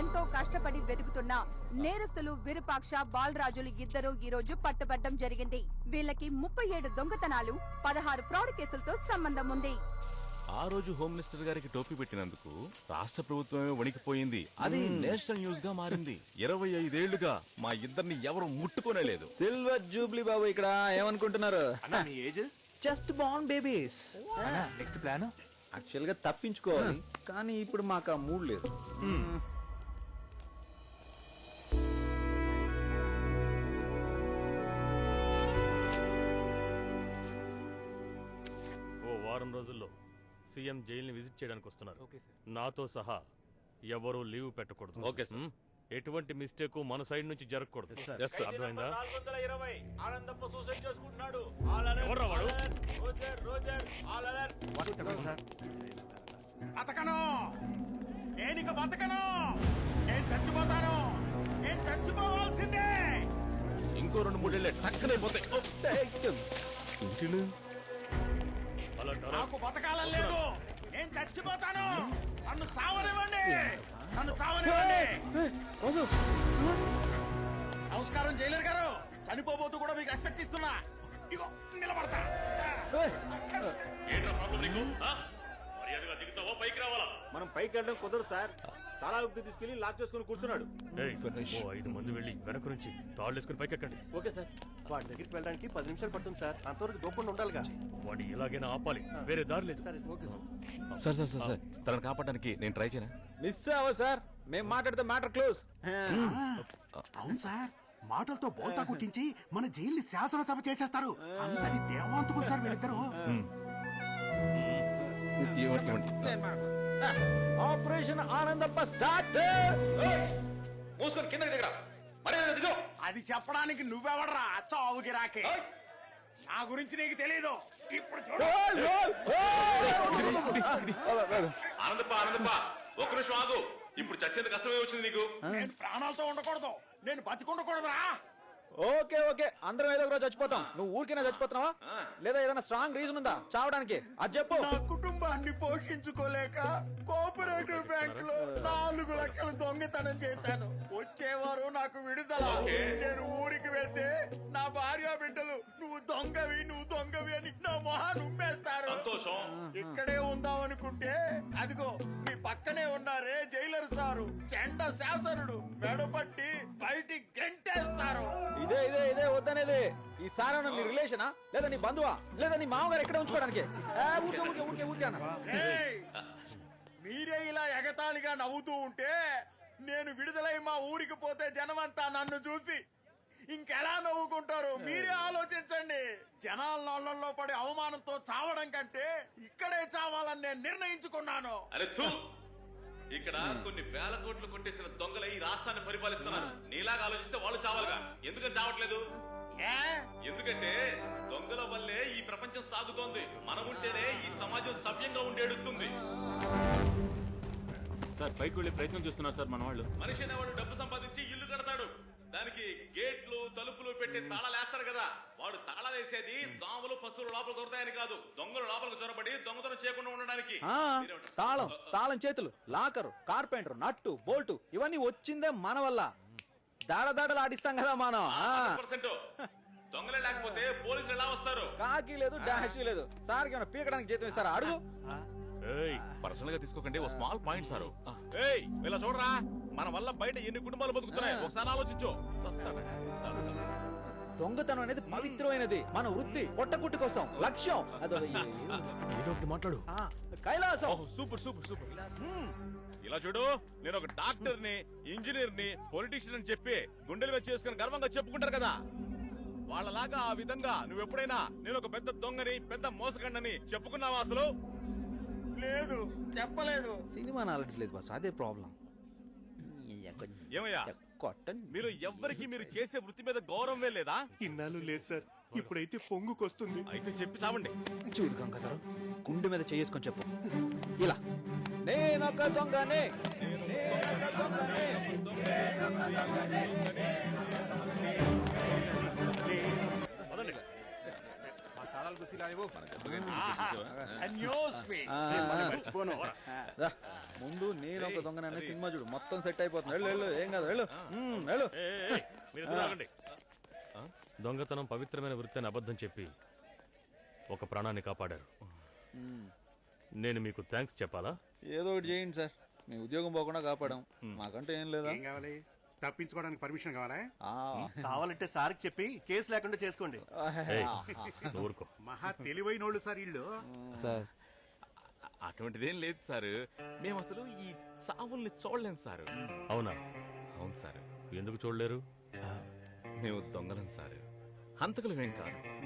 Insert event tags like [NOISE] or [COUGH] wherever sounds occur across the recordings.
ఎంతో కష్టపడి వెతుకుతున్న నేరస్తులు విరూపాక్ష బాలరాజులు ఇద్దరు ఈ రోజు పట్టుబడ్డం జరిగింది. వీళ్ళకి ముప్పై ఏడు దొంగతనాలు పదహారు ఫ్రాడ్ కేసులతో సంబంధం ఉంది. ఆ రోజు హోమ్ మినిస్టర్ గారికి టోపీ పెట్టినందుకు రాష్ట్ర ప్రభుత్వమే వణికిపోయింది. అది నేషనల్ న్యూస్గా మారింది. ఇరవై ఐదేళ్ళుగా మా ఇద్దరిని ఎవరు ముట్టుకోనే లేదు సిల్వర్ జూబ్లీ బాబు ఇక్కడ ఏమనుకుంటున్నారు? అన్నా మీ age? Just born babies next plan యాక్చువల్గా తప్పించుకోవాలి కానీ ఇప్పుడు మాకు ఆ మూడ్ లేదు. వారం రోజుల్లో సీఎం జైల్ని విజిట్ చేయడానికి వస్తున్నారు. Okay sir. నాతో సహా ఎవరూ లీవ్ పెట్టకూడదు. Okay sir. ఎటువంటి మిస్టేక్ మన సైడ్ నుంచి జరగకూడదు. Yes, sir. అర్థమైందా? ఆనందప్ప సూసైడ్ చేసుకుంటున్నాడు. ఎవర్రా వాడు? రోజర్ రోజర్ ఆల్ అలర్ట్ బతకను! నేను ఇక బతకను! నేను చచ్చిపోతాను! నేను చచ్చిపోవాల్సిందే! ఇంకో రెండు మూడేళ్ళే టక్కనే పోతాయి ఓ, ఇంటిలు నాకు బతకాలని లేదు. నేను చచ్చిపోతాను. నన్ను చావనివ్వండి. నన్ను చావనివ్వండి. నమస్కారం జైలర్ గారు. చనిపోబోతూ కూడా మీకు రెస్పెక్ట్ ఇస్తున్నా. ఇగో నిలబడతా. మర్యాదగా దిగుతావా? పైకి రావాలా? మనం పైకి వెళ్ళడం కుదరదు సార్. తాళాలు తీసుకెళ్ళి లాక్ చేసుకుని కూర్చున్నాడు. ఓ ఐదు మంది వెళ్ళి వెనక నుంచి తాళ్ళు వేసుకుని పైకెక్కండి. Okay sir. వాడి దగ్గరికి వెళ్ళడానికి పది నిమిషాలు పడుతుంది సార్. అంతవరకు దూకుండా ఉండాలిగా. వాడిని ఎలాగైనా ఆపాలి. వేరే దారి లేదు. సరే okay sir. Sir sir sir sir. తనను కాపాడడానికి నేను ట్రై చేయనా? మిస్ అవ్వ సార్. మేము మాట్లాడితే మ్యాటర్ క్లోజ్. అవును సార్. మాటలతో బోల్తా కుట్టించి మన జైల్ని శాసనసభ చేసేస్తారు. అంతటి దేవాంతకులు సార్ వీళ్ళిద్దరు. ఇవ్వండి ఆపరేషన్ ఆనందప్ప స్టార్ట్. మూసుకొని కిందకి దిగరా. మర్యాద దిగో. అది చెప్పడానికి నువ్వెవడరా? చావు గిరాకే. నా గురించి నీకు తెలీదు. ఇప్పుడు చూడు. ఆనందప్ప ఆనందప్ప ఒక్క నిమిషం ఆగు. ఇప్పుడు చచ్చేంత కష్టమే వచ్చింది నీకు. నేను ప్రాణాలతో ఉండకూడదు. నేను బతికుండకూడదురా. Okay okay. అందరం ఏదో ఒక రోజు చచ్చిపోతాం. నువ్వు ఊరికైనా చచ్చిపోతున్నావా? లేదా ఏదైనా స్ట్రాంగ్ రీజన్ ఉందా? చావడానికి. అది చెప్పు. నా కుటుంబాన్ని పోషించుకోలేక కోఆపరేటివ్ బ్యాంక్లో నాలుగు లక్షలు దొంగతనం చేశాను. వచ్చేవారు నాకు విడుదల. నేను ఊరికి వెళ్తే నా భార్య బిడ్డలు నువ్వు దొంగవి నువ్వు దొంగవి అని నా మొహాన్ని ఉమ్మేస్తారు. సంతోషం. ఇక్కడే ఉందామనుకుంటే అదిగో మీ పక్కనే ఉన్నారే జైలర్ సారు చెండ శాసనుడు మెడపట్టి బయటికి గంటేస్తారు. ఇదే ఇదే ఇదే వద్దనేది. ఈ సారా నీ రిలేషనా లేదా నీ బంధువా? లేదా నీ మామగారు ఎక్కడ ఉంచుకోవడానికి? ఏ, ఊరికే ఊరికే ఊరికే ఊరికే అన్న. ఏయ్! మీరే ఇలా ఎగతాళిగా నవ్వుతూ ఉంటే నేను విడుదలై మా ఊరికి పోతే జనమంతా నన్ను చూసి ఇంకెలా నవ్వుకుంటారు? మీరే ఆలోచించండి. జనాల నోళ్ళలో పడి అవమానంతో చావడం కంటే ఇక్కడే చావాలని నేను నిర్ణయించుకున్నాను. అరే తూ ఇక్కడ కొన్ని వేల కోట్లు కొట్టేసిన దొంగలు ఈ రాష్ట్రాన్ని పరిపాలిస్తున్నారు. నీలాగా ఆలోచిస్తే వాళ్ళు చావాలిగా ఎందుకని చావట్లేదు? ఎందుకంటే దొంగల వల్లే ఈ ప్రపంచం సాగుతోంది. మనం ఉంటేనే ఈ సమాజం సభ్యంగా ఉండేడుస్తుంది సార్ పైకి వెళ్ళే ప్రయత్నం చేస్తున్నారు సార్ మన వాళ్ళు మనిషి అనేవాడు డబ్బు సంపాదించి ఇల్లు కడతాడు. దానికి గేట్లు తలుపులు పెట్టి తాళాలు వేస్తాడు కదా. వాడు తాళాలు వేసేది దోమలు పశువులు లోపల దొరుకుతాయని కాదు. దొంగలు లోపలికి చొరబడి దొంగతనం చేయకుండా ఉండడానికి? తాళం తాళం చేతులు లాకరు కార్పెంటర్ నట్టు బోల్టు ఇవన్నీ వచ్చిందే మన వల్ల. దాడ దాడలు ఆడిస్తాం కదా మనం. ఆ. 100%. దొంగలే లేకపోతే పోలీసులు ఎలా వస్తారు? కాకి లేదు డాష్ లేదు. సార్ ఏమైనా పీకడానికి జీతం ఇస్తారా? అడుగు. ఏయ్ పర్సనల్గా తీసుకోకండి ఓ స్మాల్ పాయింట్ సారు. ఏయ్ ఇలా చూడరా. మన వల్ల బయట ఎన్ని కుటుంబాలు బతుకుతున్నాయి? ఒకసారి ఆలోచించు? దొంగతనం అనేది పవిత్రమైనది. మన వృత్తి పొట్టకుట్టి కోసం లక్ష్యం. అదో ఏదో ఒకటి మాట్లాడు. ఆ, Kailasam. Oh super super super. ఇలా చూడు నేను ఒక డాక్టర్ని ఇంజనీర్ని పొలిటీషియన్ అని చెప్పి గుండెలు వచ్చి చేసుకుని గర్వంగా చెప్పుకుంటారు కదా. వాళ్ళలాగా ఆ విధంగా నువ్వు ఎప్పుడైనా నేను ఒక పెద్ద దొంగని పెద్ద మోసగండని చెప్పుకున్నావా అసలు? లేదు చెప్పలేదు. సినిమా నాలెడ్జ్ లేదు బాస్ అదే ప్రాబ్లం. ఏమయ్యా? కొట్టండి. మీరు ఎవ్వరికి మీరు చేసే వృత్తి మీద గౌరవమే లేదా? ఇన్నాళ్ళు లేదు సార్. ఇప్పుడైతే పొంగుకొస్తుంది. అయితే చెప్పి చావండి. చూడు గంగాధరం గుండె మీద చేసుకొని చెప్పు. ఇలా. నేనొక దొంగనే. నేనొక దొంగనే. పదండి తాళాలు ముందు నేను ఒక దొంగనన్న సినిమా చూడు మొత్తం సెట్ అయిపోతుంది వెళ్ళు వెళ్ళు ఏం కాదు వెళ్ళు వెళ్ళు. దొంగతనం పవిత్రమైన వృత్తి అని అబద్ధం చెప్పి ఒక ప్రాణాన్ని కాపాడారు. నేను మీకు థ్యాంక్స్ చెప్పాలా? ఏదో ఒకటి చేయండి సార్. మీ ఉద్యోగం పోకుండా కాపాడాం. మాకంటే ఏం లేదా? ఏం కావాలి? తప్పించుకోవడానికి పర్మిషన్ కావాలా? ఆ, కావాలంటే సార్కి చెప్పి కేసు లేకుండా చేసుకోండి. ఊరుకో. మహా తెలివైనోళ్ళు సార్ వీళ్ళు. అ- అటువంటిదేం లేదు సార్. మేము అసలు ఈ చావుల్ని చూడలేం సార్. అవునా? అవును సార్. ఎందుకు చూడలేరు? మేము దొంగలం సార్. హంతకులమేం కాదు.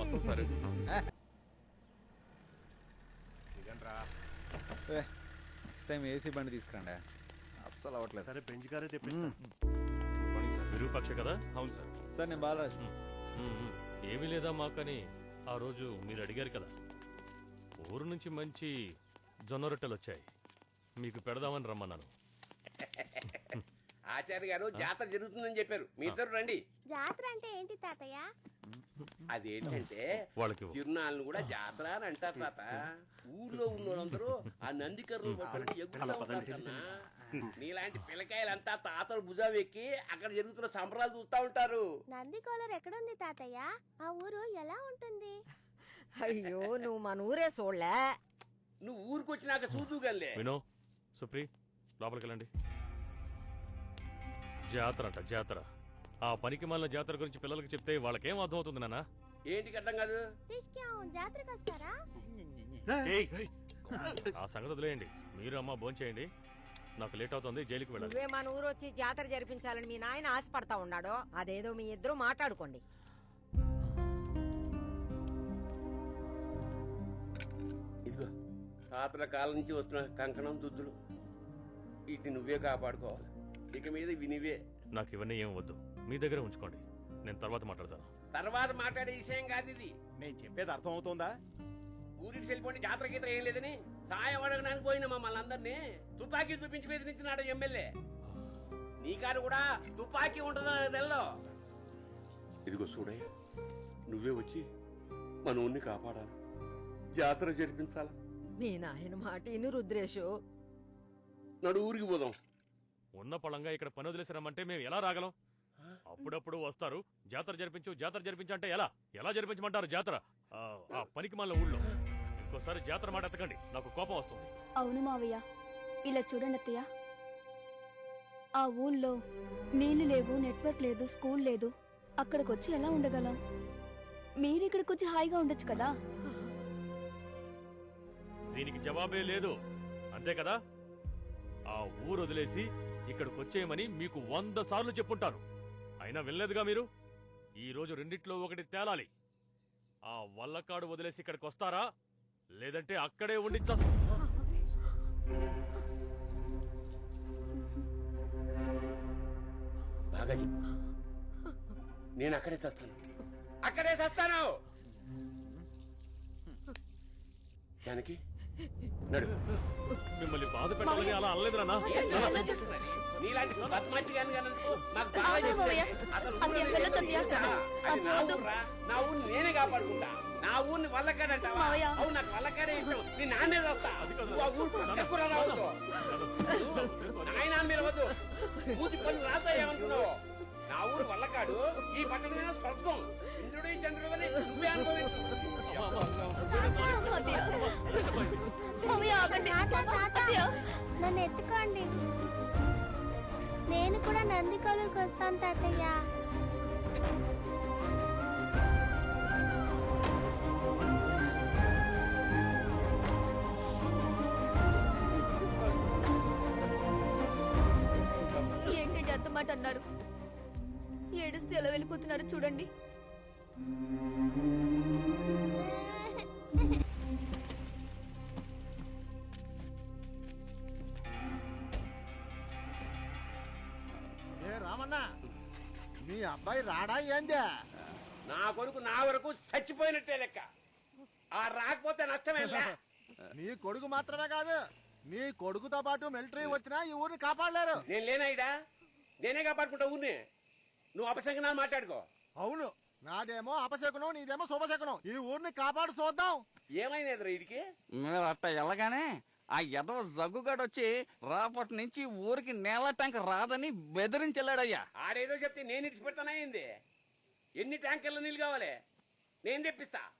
వస్తాం సార్. ఏ, నెక్స్ట్ టైం ఏసీ బండి తీసుకురండి. అస్సలు అవ్వట్లేదు. సరే బెంచ్ గారే తెప్పిస్తా విరూపాక్ష కదా? అవును సార్. సార్ నేను బాలరాజ్. మ్మ్. ఏమీ లేదా మాకని ఆ రోజు మీరు అడిగారు కదా. ఊరు నుంచి మంచి జొన్న రొట్టెలు వచ్చాయి. మీకు పెడదామని రమ్మన్నాను. ఆచార్య గారు జాతర జరుగుతుందని చెప్పారు. మీ ఇద్దరు రండి. జాతర అంటే ఏంటి తాతయ్య? అదేంటంటే. తిరునాళ్ళను కూడా జాతర అని అంటారు తాత. ఊర్లో ఉన్న వాళ్ళందరూ ఆ నందికర్రలు కన్నా. నీలాంటి పిల్లకాయలంతా తాతలు భుజం ఎక్కి అక్కడ జరుగుతున్న సంబరాలు చూస్తా ఉంటారు. నంది కోలర్ ఎక్కడుంది తాతయ్య? ఆ ఊరు ఎలా ఉంటుంది? అయ్యో నువ్వు మన ఊరే చూడలే నువ్వు ఊరికి వచ్చినాక చూదుగలే వినో సుప్రి లోపలికి వెళ్ళండి జాతర అంట జాతర. ఆ పనికి మాలిన జాతర గురించి పిల్లలకి చెప్తే వాళ్ళకేం అర్థం అవుతుంది నాన్న? ఏంటి అర్థం కాదు? తీసుకాం జాతరకు వస్తారా? ఆ సంగతి వదిలేయండి. మీరు అమ్మ భోంచేయండి నాకు లేట్ అవుతుంది జైలుకి వెళ్ళాలి. నువ్వే మన ఊరు వచ్చి జాతర జరిపించాలని మీ నాయన ఆశపడతా ఉన్నాడు అదేదో మీ ఇద్దరు మాట్లాడుకోండి. ఇదిగో తాతల కాలం నుంచి వస్తున్న కంకణం దుద్దులు. వీటిని నువ్వే కాపాడుకోవాలి. ఇక మీద ఇవి నువ్వే నాకు ఇవన్నీ ఏం వద్దు. మీ దగ్గర ఉంచుకోండి. నేను తర్వాత మాట్లాడతాను. తర్వాత మాట్లాడే విషయం కాదు ఇది. నేను చెప్పేది అర్థం అవుతుందా ఊరికి వెళ్ళిపోండి జాతర గీతర ఏం లేదని సాయం అడగడానికి పోయిన మమ్మల్ని అందరినీ తుపాకీ చూపించి బెదిరించినాడు ఎమ్మెల్యే. నీ కారు కూడా తుపాకీ ఉంటుందని తెల్లో ఇదిగో చూడయ్య నువ్వే వచ్చి మన ఊరిని కాపాడాలి. జాతర జరిపించాలా. మీ నాయన మాట ఇను రుద్రేషు. నడు ఊరికి పోదాం. ఉన్న పళంగా ఇక్కడ పని వదిలేసి రమ్మంటే మేము ఎలా రాగలం? అప్పుడప్పుడు వస్తారు. జాతర జరిపించు జాతర జరిపించు అంటే ఎలా? ఎలా జరిపించమంటారు జాతర? ఆ, ఆ పనికి మాలిన ఊళ్ళో. ఇంకోసారి జాతర మాట ఎత్తకండి. నాకు కోపం వస్తుంది. అవును మావయ్య. ఇలా చూడండి అత్తయ్య. ఆ ఊళ్ళో నీళ్ళు లేవు నెట్వర్క్ లేదు స్కూల్ లేదు. అక్కడికి వచ్చి ఎలా ఉండగలం? మీరు ఇక్కడికి వచ్చి హాయిగా ఉండొచ్చు కదా? దీనికి జవాబే లేదు. అంతే కదా? ఆ ఊరు వదిలేసి ఇక్కడికి వచ్చేయమని మీకు వంద సార్లు చెప్పుంటాను. అయినా వినలేదుగా మీరు? ఈ రోజు రెండిట్లో ఒకటి తేలాలి. ఆ వల్లకాడు వదిలేసి ఇక్కడికి వస్తారా? లేదంటే అక్కడే ఉండి బాగా నేను అక్కడే చస్తాను. అక్కడే చస్తాను! జానకి నడు. మిమ్మల్ని బాధ పెట్టాలని అలా అనలేదు నాన్న నీలాంటి బద్మాచి గాని అది నా వద్దు. ఊరురా. నా ఊరిని నేనే కాపాడుకుంటా. నా ఊరిని వల్లకాడంటావా మావయ్య. అవును నాకు వల్లకాడే ఇష్టం. నీ నాన్నే వస్తా నువ్వు ఆ ఊరు పక్కకు రా రావద్దు. నాయన మీరు వద్దు. మూతి పనులు రాతా ఏమనుకున్నావు నా ఊరు వల్లకాడు ఈ పట్టణమైన స్వర్గం. కూడా నంది కోలూరుకి వస్తాను తాతయ్య. ఏంటంటే అంత మాట అన్నారు? ఏడుస్తూ ఎలా వెళ్ళిపోతున్నారు చూడండి. [LAUGHS] రామన్న మీ అబ్బాయి రాడా ఏందే? నా కొడుకు నా వరకు చచ్చిపోయినట్టే లెక్క. ఆ రాకపోతే నష్టమేలా? నీ [LAUGHS] కొడుకు మాత్రమే కాదు నీ కొడుకుతో పాటు మిలిటరీ వచ్చినా ఈ ఊరిని కాపాడలేరు. నేను లేనాయిడా నేనే కాపాడుకుంటా ఊరిని? నువ్వు అపసంగనాలు మాట్లాడుకో. అవును నాదేమో అపశకునం నీదేమో శుభశకునం. ఈ ఊరిని కాపాడు చూద్దాం ఏమైంది మీరు అట్ట వెళ్ళగానే ఆ ఎదవ జగ్గుగాడు వచ్చి రాపటి నుంచి ఊరికి నేల ట్యాంక్ రాదని బెదిరించెళ్ళాడయ్యా ఆడేదో చెప్తే నేను ఇడిచి పెడతానా ఎన్ని ట్యాంకర్ల నీళ్ళు కావాలి? నేను తెప్పిస్తా.